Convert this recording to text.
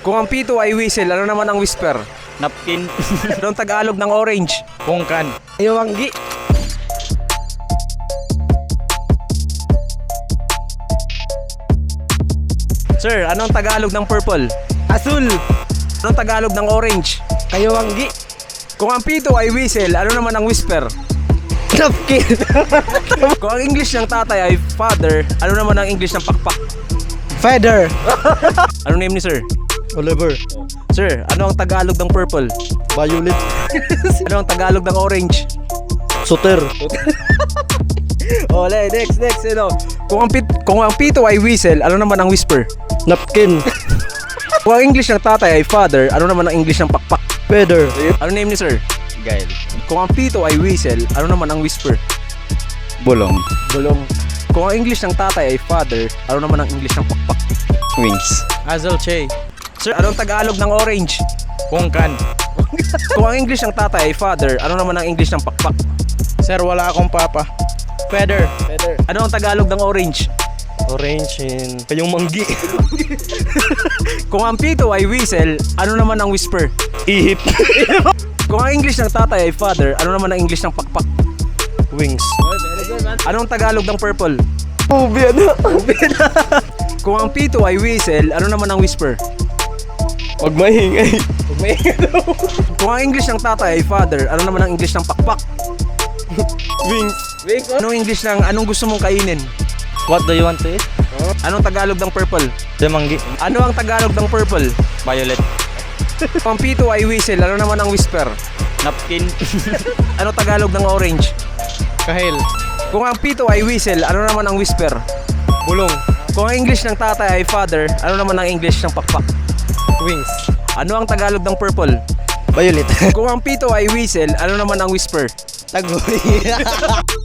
Kung ang pito ay whistle, ano naman ang whisper? Napkin. Anong Tagalog ng orange? Pungkan. Iwanggi. Sir, anong Tagalog ng purple? Asul. Anong Tagalog ng orange? Kayawanggi. Kung ang pito ay whistle, ano naman ang whisper? Napkin. Kung ang English ng tatay ay father, ano naman ang English ng pakpak? Feather. Ano name ni sir? Oliver. Sir, ano ang Tagalog ng purple? Violet. Ano ang Tagalog ng orange? Suter. Ole, next, next, ano? Kung ang, pit, kung ang pito ay whistle, ano naman ang whisper? Napkin. Kung ang English ng tatay ay father, ano naman ang English ng pakpak? Feather. Ano name ni sir? Gail. Kung ang pito ay whistle, ano naman ang whisper? Bulong. Bulong. Kung ang English ng tatay ay father, ano naman ang English ng pakpak? Wings. Azel Che. Sir, anong Tagalog ng orange? Pungkan. Kung ang English ng tatay ay father, ano naman ang English ng pakpak? Sir, wala akong papa. Feather. Feather. Ano ang Tagalog ng orange? Orange and kayong manggi. Kung ang pito ay whistle, ano naman ang whisper? Ihip. Kung ang English ng tatay ay father, ano naman ang English ng pakpak? Wings. Anong Tagalog ng purple? Ubi ano? Kung ang pito ay whistle, ano naman ang whisper? Huwag mahingay. Kung ang English ng tatay ay father, ano naman ang English ng pakpak? Wings. Anong English ng anong gusto mong kainin? What do you want to eat? Anong Tagalog ng purple? Demanggi. Ano ang Tagalog ng purple? Violet. Kung ang pito ay whistle, ano naman ang whisper? Napkin. Ano Tagalog ng orange? Kahil. Kung ang pito ay whistle, ano naman ang whisper? Bulong. Kung ang English ng tatay ay father, ano naman ang English ng pakpak? Wings. Ano ang Tagalog ng purple? Violet. Kung ang pito ay whistle, ano naman ang whisper? Tagoy.